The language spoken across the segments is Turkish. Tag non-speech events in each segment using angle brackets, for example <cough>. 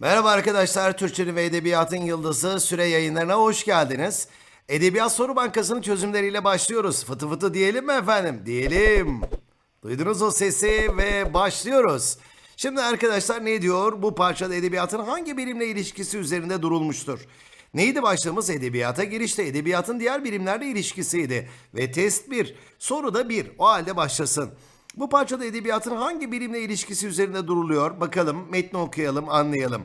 Merhaba arkadaşlar, Türkçenin ve Edebiyatın Yıldızı Süre yayınlarına hoş geldiniz. Edebiyat Soru Bankası'nın çözümleriyle başlıyoruz. Fıtı fıtı diyelim mi efendim? Diyelim. Duydunuz o sesi ve başlıyoruz. Şimdi arkadaşlar ne diyor? Bu parçada edebiyatın hangi bilimle ilişkisi üzerinde durulmuştur? Neydi başlığımız? Edebiyata girişte. Edebiyatın diğer bilimlerle ilişkisiydi. Ve test 1. Soru da 1. O halde başlasın. Bu parçada edebiyatın hangi bilimle ilişkisi üzerinde duruluyor? Bakalım metni okuyalım, anlayalım.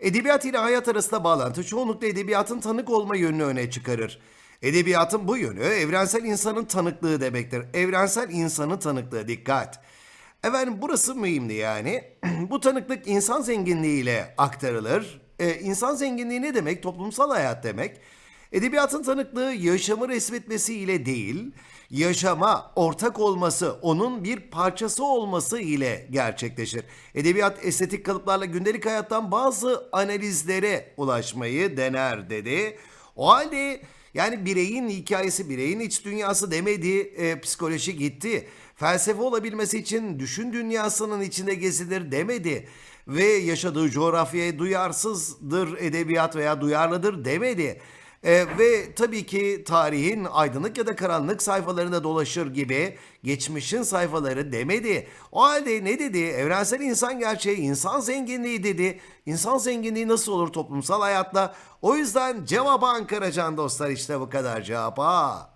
Edebiyat ile hayat arasında bağlantı çoğunlukla edebiyatın tanık olma yönünü öne çıkarır. Edebiyatın bu yönü evrensel insanın tanıklığı demektir. Evrensel insanın tanıklığı dikkat. Efendim burası mühimdi yani. <clears throat> bu tanıklık insan zenginliğiyle aktarılır. Ee, insan zenginliği ne demek? Toplumsal hayat demek. Edebiyatın tanıklığı yaşamı resmetmesiyle değil, yaşama ortak olması, onun bir parçası olması ile gerçekleşir. Edebiyat estetik kalıplarla gündelik hayattan bazı analizlere ulaşmayı dener dedi. O halde yani bireyin hikayesi, bireyin iç dünyası demedi, e, psikoloji gitti. Felsefe olabilmesi için düşün dünyasının içinde gezilir demedi ve yaşadığı coğrafyaya duyarsızdır edebiyat veya duyarlıdır demedi. Ee, ve tabii ki tarihin aydınlık ya da karanlık sayfalarında dolaşır gibi geçmişin sayfaları demedi. O halde ne dedi? Evrensel insan gerçeği, insan zenginliği dedi. İnsan zenginliği nasıl olur toplumsal hayatla? O yüzden cevabı Ankara Can dostlar işte bu kadar cevap ha.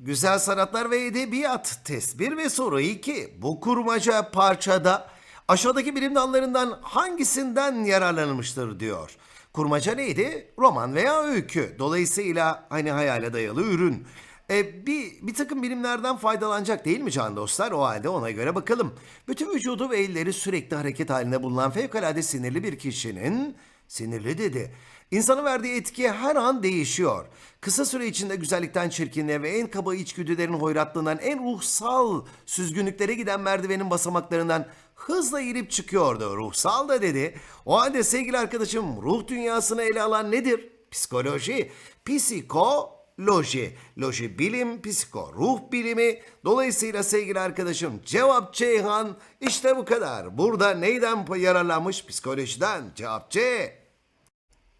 Güzel sanatlar ve edebiyat test 1 ve soru 2. Bu kurmaca parçada aşağıdaki bilim dallarından hangisinden yararlanılmıştır diyor. Kurmaca neydi? Roman veya öykü. Dolayısıyla hani hayale dayalı ürün. E, bir, bir takım bilimlerden faydalanacak değil mi can dostlar? O halde ona göre bakalım. Bütün vücudu ve elleri sürekli hareket halinde bulunan fevkalade sinirli bir kişinin sinirli dedi. İnsanın verdiği etki her an değişiyor. Kısa süre içinde güzellikten çirkinliğe ve en kaba içgüdülerin hoyratlığından en ruhsal süzgünlüklere giden merdivenin basamaklarından hızla inip çıkıyordu. Ruhsal da dedi. O halde sevgili arkadaşım ruh dünyasını ele alan nedir? Psikoloji, psikoloji, loji bilim, psiko ruh bilimi. Dolayısıyla sevgili arkadaşım cevap Ceyhan işte bu kadar. Burada neyden yararlanmış? Psikolojiden. Cevap C.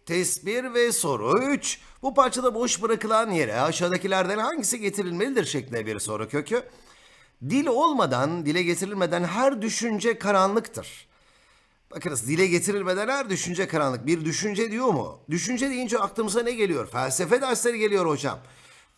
Test 1 ve soru 3. Bu parçada boş bırakılan yere aşağıdakilerden hangisi getirilmelidir şeklinde bir soru kökü. Dil olmadan, dile getirilmeden her düşünce karanlıktır. Bakınız dile getirilmeden her düşünce karanlık. Bir düşünce diyor mu? Düşünce deyince aklımıza ne geliyor? Felsefe dersleri geliyor hocam.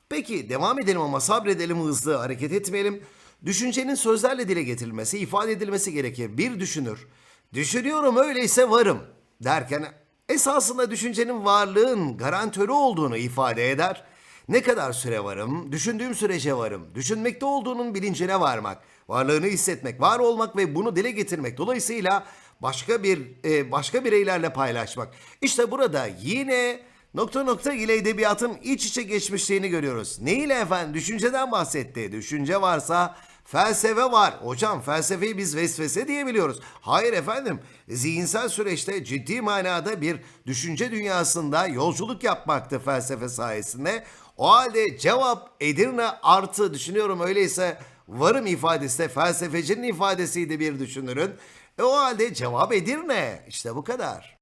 Peki devam edelim ama sabredelim hızlı hareket etmeyelim. Düşüncenin sözlerle dile getirilmesi, ifade edilmesi gerekir. Bir düşünür. Düşünüyorum öyleyse varım derken esasında düşüncenin varlığın garantörü olduğunu ifade eder. Ne kadar süre varım? Düşündüğüm sürece varım. Düşünmekte olduğunun bilincine varmak, varlığını hissetmek, var olmak ve bunu dile getirmek. Dolayısıyla başka bir e, başka bireylerle paylaşmak. İşte burada yine nokta nokta ile edebiyatın iç içe geçmişliğini görüyoruz. Ne ile efendim? Düşünceden bahsetti. Düşünce varsa Felsefe var. Hocam felsefeyi biz vesvese diyebiliyoruz. Hayır efendim. Zihinsel süreçte ciddi manada bir düşünce dünyasında yolculuk yapmaktı felsefe sayesinde. O halde cevap Edirne artı düşünüyorum öyleyse varım ifadesi de felsefecinin ifadesiydi bir düşünürün. E o halde cevap Edirne. İşte bu kadar.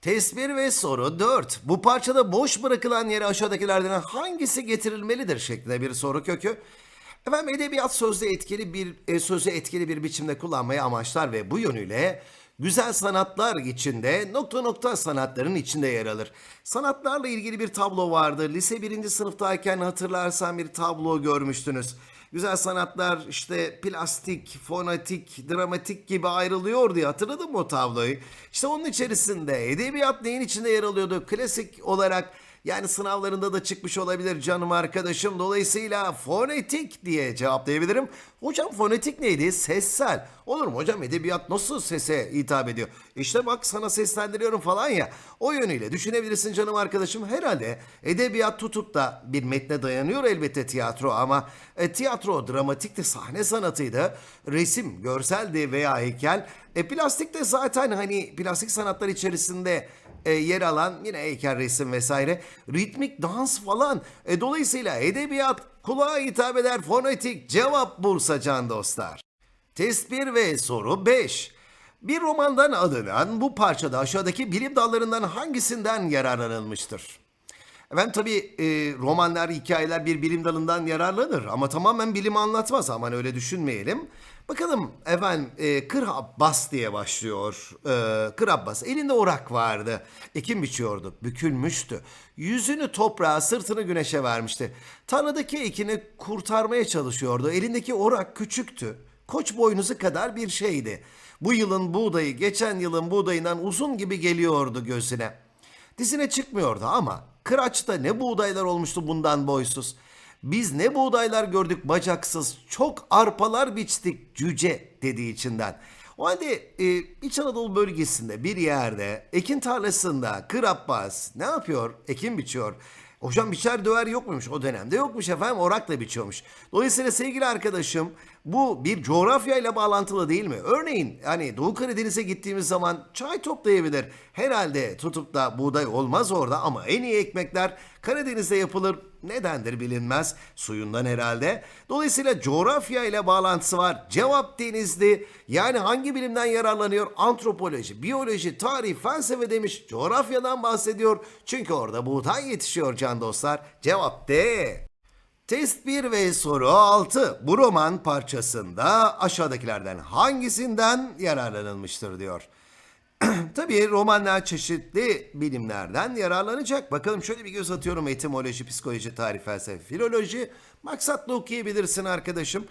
Test 1 ve soru 4. Bu parçada boş bırakılan yere aşağıdakilerden hangisi getirilmelidir şeklinde bir soru kökü. Efendim edebiyat sözde etkili bir e, sözü etkili bir biçimde kullanmayı amaçlar ve bu yönüyle güzel sanatlar içinde nokta nokta sanatların içinde yer alır. Sanatlarla ilgili bir tablo vardı. Lise birinci sınıftayken hatırlarsan bir tablo görmüştünüz. Güzel sanatlar işte plastik, fonatik, dramatik gibi ayrılıyor diye hatırladın mı o tabloyu? İşte onun içerisinde edebiyat neyin içinde yer alıyordu? Klasik olarak yani sınavlarında da çıkmış olabilir canım arkadaşım. Dolayısıyla fonetik diye cevaplayabilirim. Hocam fonetik neydi? Sessel. Olur mu hocam edebiyat nasıl sese hitap ediyor? İşte bak sana seslendiriyorum falan ya. O yönüyle düşünebilirsin canım arkadaşım. Herhalde edebiyat tutup da bir metne dayanıyor elbette tiyatro ama e, tiyatro dramatik de sahne sanatıydı. Resim, görseldi veya heykel. E, plastik de zaten hani plastik sanatlar içerisinde e, yer alan yine heykel resim vesaire ritmik dans falan. E, dolayısıyla edebiyat kulağa hitap eder fonetik cevap Bursa can dostlar. Test 1 ve soru 5. Bir romandan alınan bu parçada aşağıdaki bilim dallarından hangisinden yararlanılmıştır? Efendim tabii e, romanlar, hikayeler bir bilim dalından yararlanır ama tamamen bilimi anlatmaz. Aman öyle düşünmeyelim. Bakalım efendim e, Kır Abbas diye başlıyor. E, Kır Abbas elinde orak vardı. Ekim biçiyordu. Bükülmüştü. Yüzünü toprağa, sırtını güneşe vermişti. Tarladaki ekini kurtarmaya çalışıyordu. Elindeki orak küçüktü. Koç boynuzu kadar bir şeydi. Bu yılın buğdayı geçen yılın buğdayından uzun gibi geliyordu gözüne. Dizine çıkmıyordu ama kıraçta ne buğdaylar olmuştu bundan boysuz. Biz ne buğdaylar gördük bacaksız, çok arpalar biçtik cüce dediği içinden. O halde e, İç Anadolu bölgesinde bir yerde ekin tarlasında Kır ne yapıyor? Ekin biçiyor. Hocam biçer döver yok muymuş? O dönemde yokmuş efendim orakla biçiyormuş. Dolayısıyla sevgili arkadaşım bu bir coğrafyayla bağlantılı değil mi? Örneğin hani Doğu Karadeniz'e gittiğimiz zaman çay toplayabilir. Herhalde tutup da buğday olmaz orada ama en iyi ekmekler Karadeniz'de yapılır. Nedendir bilinmez. Suyundan herhalde. Dolayısıyla coğrafya ile bağlantısı var. Cevap denizli. Yani hangi bilimden yararlanıyor? Antropoloji, biyoloji, tarih, felsefe demiş. Coğrafyadan bahsediyor. Çünkü orada buğday yetişiyor can dostlar. Cevap D. Test 1 ve soru 6. Bu roman parçasında aşağıdakilerden hangisinden yararlanılmıştır diyor. <clears throat> Tabii romanlar çeşitli bilimlerden yararlanacak. Bakalım şöyle bir göz atıyorum. Etimoloji, psikoloji, tarih, felsefe, filoloji. Maksatlı okuyabilirsin arkadaşım.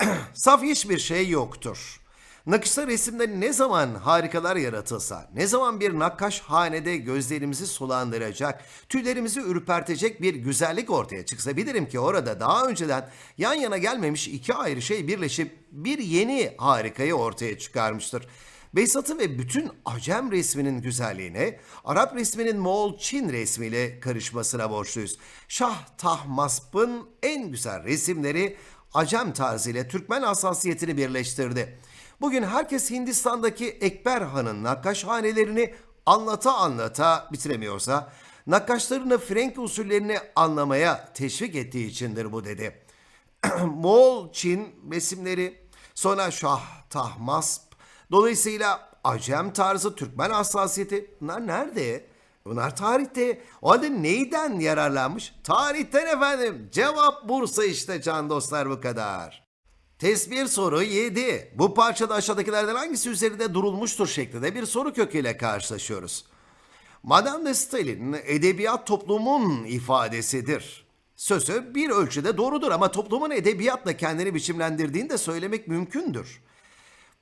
<clears throat> Saf hiçbir şey yoktur. Nakışta resimde ne zaman harikalar yaratılsa, ne zaman bir nakkaş hanede gözlerimizi sulandıracak, tüylerimizi ürpertecek bir güzellik ortaya çıksa bilirim ki orada daha önceden yan yana gelmemiş iki ayrı şey birleşip bir yeni harikayı ortaya çıkarmıştır. Beysat'ın ve bütün Acem resminin güzelliğine, Arap resminin Moğol Çin resmiyle karışmasına borçluyuz. Şah Tahmasp'ın en güzel resimleri Acem tarzıyla Türkmen hassasiyetini birleştirdi. Bugün herkes Hindistan'daki Ekber Han'ın nakkaşhanelerini anlata anlata bitiremiyorsa, nakkaşlarını Frenk usullerini anlamaya teşvik ettiği içindir bu dedi. <clears throat> Moğol Çin resimleri, sonra Şah Tahmasp, dolayısıyla Acem tarzı Türkmen hassasiyeti bunlar nerede? Bunlar tarihte. O halde neyden yararlanmış? Tarihten efendim. Cevap Bursa işte can dostlar bu kadar. Test 1 soru 7. Bu parçada aşağıdakilerden hangisi üzerinde durulmuştur şeklinde bir soru köküyle karşılaşıyoruz. Madame de Stael'in edebiyat toplumun ifadesidir. Sözü bir ölçüde doğrudur ama toplumun edebiyatla kendini biçimlendirdiğini de söylemek mümkündür.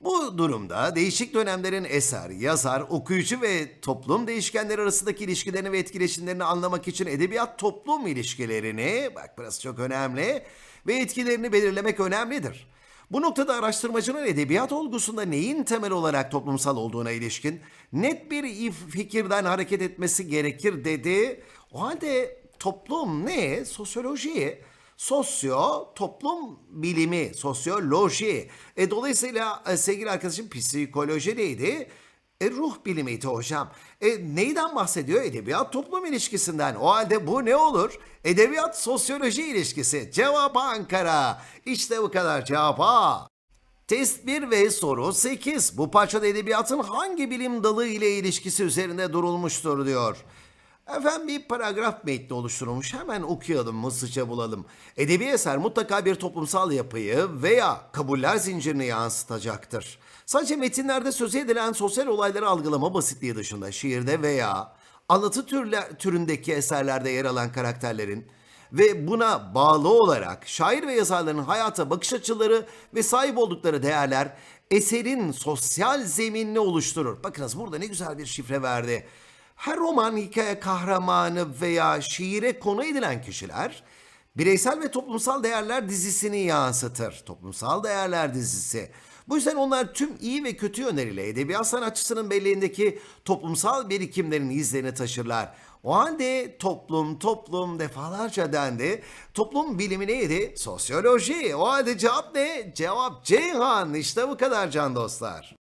Bu durumda değişik dönemlerin eser, yazar, okuyucu ve toplum değişkenleri arasındaki ilişkilerini ve etkileşimlerini anlamak için edebiyat toplum ilişkilerini, bak burası çok önemli, ve etkilerini belirlemek önemlidir. Bu noktada araştırmacının edebiyat olgusunda neyin temel olarak toplumsal olduğuna ilişkin net bir fikirden hareket etmesi gerekir dedi. O halde toplum ne? Sosyoloji. Sosyo, toplum bilimi, sosyoloji. E, dolayısıyla e, sevgili arkadaşım psikoloji neydi? E, ruh bilimiydi hocam. E, neyden bahsediyor? Edebiyat toplum ilişkisinden. O halde bu ne olur? Edebiyat sosyoloji ilişkisi. Cevap Ankara. İşte bu kadar cevap A. Test 1 ve soru 8. Bu parçada edebiyatın hangi bilim dalı ile ilişkisi üzerinde durulmuştur diyor. Efendim bir paragraf metni oluşturulmuş. Hemen okuyalım, hızlıca bulalım. Edebi eser mutlaka bir toplumsal yapıyı veya kabuller zincirini yansıtacaktır. Sadece metinlerde söze edilen sosyal olayları algılama basitliği dışında şiirde veya anlatı türler, türündeki eserlerde yer alan karakterlerin ve buna bağlı olarak şair ve yazarların hayata bakış açıları ve sahip oldukları değerler eserin sosyal zeminini oluşturur. Bakınız burada ne güzel bir şifre verdi. Her roman, hikaye kahramanı veya şiire konu edilen kişiler bireysel ve toplumsal değerler dizisini yansıtır. Toplumsal değerler dizisi. Bu yüzden onlar tüm iyi ve kötü yönleriyle edebiyat sanatçısının belleğindeki toplumsal birikimlerin izlerini taşırlar. O halde toplum, toplum defalarca dendi. Toplum bilimi neydi? Sosyoloji. O halde cevap ne? Cevap Ceyhan. İşte bu kadar can dostlar.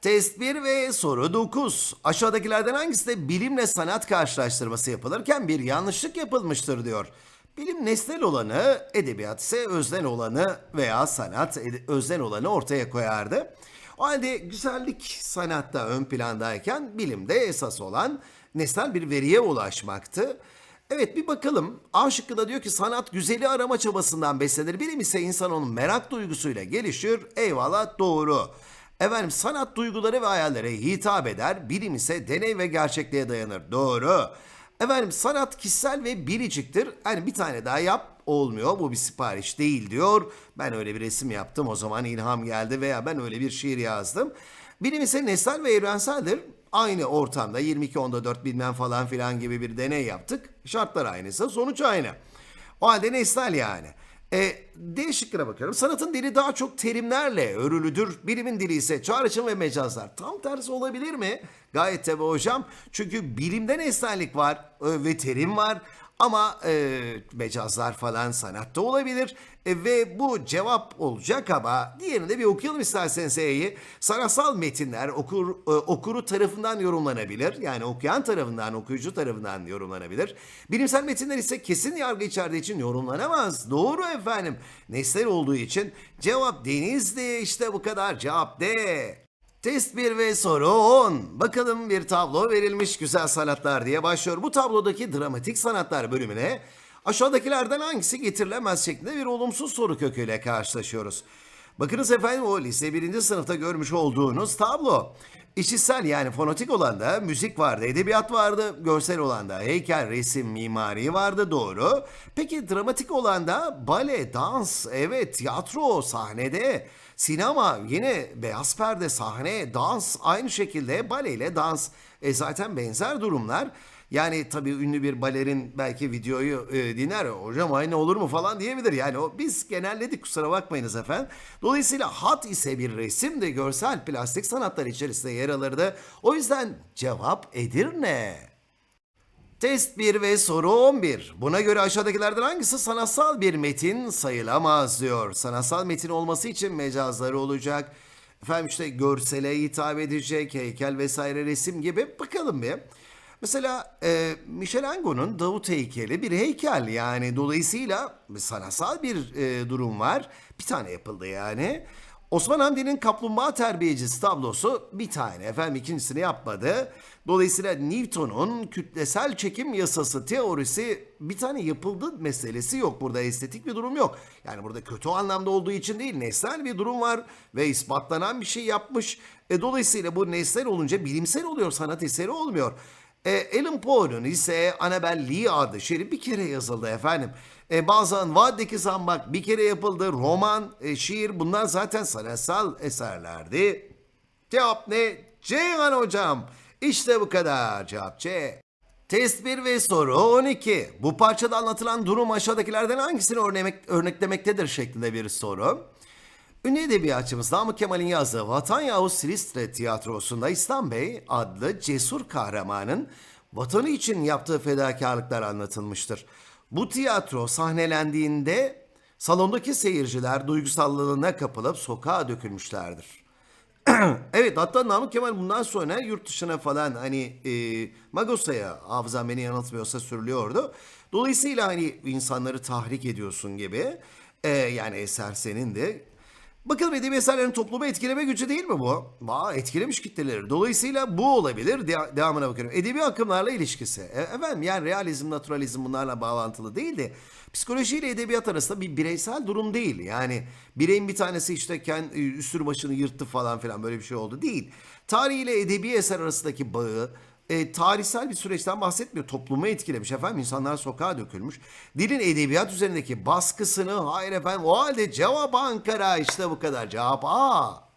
Test 1 ve soru 9. Aşağıdakilerden hangisi de bilimle sanat karşılaştırması yapılırken bir yanlışlık yapılmıştır diyor. Bilim nesnel olanı, edebiyat ise özden olanı veya sanat özden olanı ortaya koyardı. O halde güzellik sanatta ön plandayken bilimde esas olan nesnel bir veriye ulaşmaktı. Evet bir bakalım. A şıkkı diyor ki sanat güzeli arama çabasından beslenir. Bilim ise insan onun merak duygusuyla gelişir. Eyvallah doğru. Efendim sanat duyguları ve hayallere hitap eder. Bilim ise deney ve gerçekliğe dayanır. Doğru. Efendim sanat kişisel ve biriciktir. Hani bir tane daha yap olmuyor. Bu bir sipariş değil diyor. Ben öyle bir resim yaptım o zaman ilham geldi veya ben öyle bir şiir yazdım. Bilim ise nesnel ve evrenseldir. Aynı ortamda 22 onda 4 bilmem falan filan gibi bir deney yaptık. Şartlar aynıysa sonuç aynı. O halde nesnel yani. E, D bakıyorum. Sanatın dili daha çok terimlerle örülüdür. Bilimin dili ise çağrışım ve mecazlar. Tam tersi olabilir mi? Gayet tabii hocam. Çünkü bilimde nesnellik var ve terim var. Ama e, mecazlar falan sanatta olabilir. E, ve bu cevap olacak ama diğerini de bir okuyalım isterseniz E'yi. Sanatsal metinler okur, e, okuru tarafından yorumlanabilir. Yani okuyan tarafından, okuyucu tarafından yorumlanabilir. Bilimsel metinler ise kesin yargı içerdiği için yorumlanamaz. Doğru efendim. Nesnel olduğu için cevap denizdi. İşte bu kadar. Cevap D. Test 1 ve soru 10. Bakalım bir tablo verilmiş güzel sanatlar diye başlıyor. Bu tablodaki dramatik sanatlar bölümüne aşağıdakilerden hangisi getirilemez şeklinde bir olumsuz soru köküyle karşılaşıyoruz. Bakınız efendim o lise 1. sınıfta görmüş olduğunuz tablo. İşitsel yani fonetik olan da müzik vardı, edebiyat vardı, görsel olan da heykel, resim, mimari vardı doğru. Peki dramatik olan da bale, dans, evet tiyatro, sahnede, sinema, yine beyaz perde, sahne, dans aynı şekilde bale ile dans. E zaten benzer durumlar. Yani tabii ünlü bir balerin belki videoyu e, dinler. Hocam aynı olur mu falan diyebilir. Yani o biz genelledik kusura bakmayınız efendim. Dolayısıyla hat ise bir resim de görsel plastik sanatlar içerisinde yer alırdı. O yüzden cevap Edirne. Test 1 ve soru 11. Buna göre aşağıdakilerden hangisi sanatsal bir metin sayılamaz diyor. Sanatsal metin olması için mecazları olacak. Efendim işte görsele hitap edecek, heykel vesaire resim gibi. Bakalım bir. Mesela e, Michelangelo'nun Davut heykeli bir heykel yani dolayısıyla sanatsal bir e, durum var. Bir tane yapıldı yani. Osman Hamdi'nin Kaplumbağa Terbiyecisi tablosu bir tane efendim ikincisini yapmadı. Dolayısıyla Newton'un kütlesel çekim yasası teorisi bir tane yapıldı meselesi yok. Burada estetik bir durum yok. Yani burada kötü anlamda olduğu için değil nesnel bir durum var ve ispatlanan bir şey yapmış. E, dolayısıyla bu nesnel olunca bilimsel oluyor sanat eseri olmuyor. E, Alan Poe'nun ise Annabel Lee adlı şiiri bir kere yazıldı efendim. E, bazen Vaddeki Zambak bir kere yapıldı. Roman, e, şiir bunlar zaten sanatsal eserlerdi. Cevap ne? Ceyhan hocam. İşte bu kadar. Cevap C. Test 1 ve soru 12. Bu parçada anlatılan durum aşağıdakilerden hangisini örnek, örneklemektedir şeklinde bir soru. Ünlü edebiyatçımız Namık Kemal'in yazdığı Vatan Yahut Silistre tiyatrosunda İslam Bey adlı cesur kahramanın vatanı için yaptığı fedakarlıklar anlatılmıştır. Bu tiyatro sahnelendiğinde salondaki seyirciler duygusallığına kapılıp sokağa dökülmüşlerdir. <clears throat> evet hatta Namık Kemal bundan sonra yurt dışına falan hani e, Magosa'ya hafızam beni yanıltmıyorsa sürülüyordu. Dolayısıyla hani insanları tahrik ediyorsun gibi. E, yani eser senin de. Bakalım edebi eserlerin toplumu etkileme gücü değil mi bu? Aa, etkilemiş kitleleri. Dolayısıyla bu olabilir. De- devamına bakıyorum. Edebi akımlarla ilişkisi. E, efendim yani realizm, naturalizm bunlarla bağlantılı değil de psikoloji ile edebiyat arasında bir bireysel durum değil. Yani bireyin bir tanesi işte kendi üstünü başını yırttı falan filan böyle bir şey oldu değil. Tarih ile edebi eser arasındaki bağı e, tarihsel bir süreçten bahsetmiyor. Toplumu etkilemiş efendim. insanlar sokağa dökülmüş. Dilin edebiyat üzerindeki baskısını hayır efendim o halde cevap Ankara işte bu kadar. Cevap A.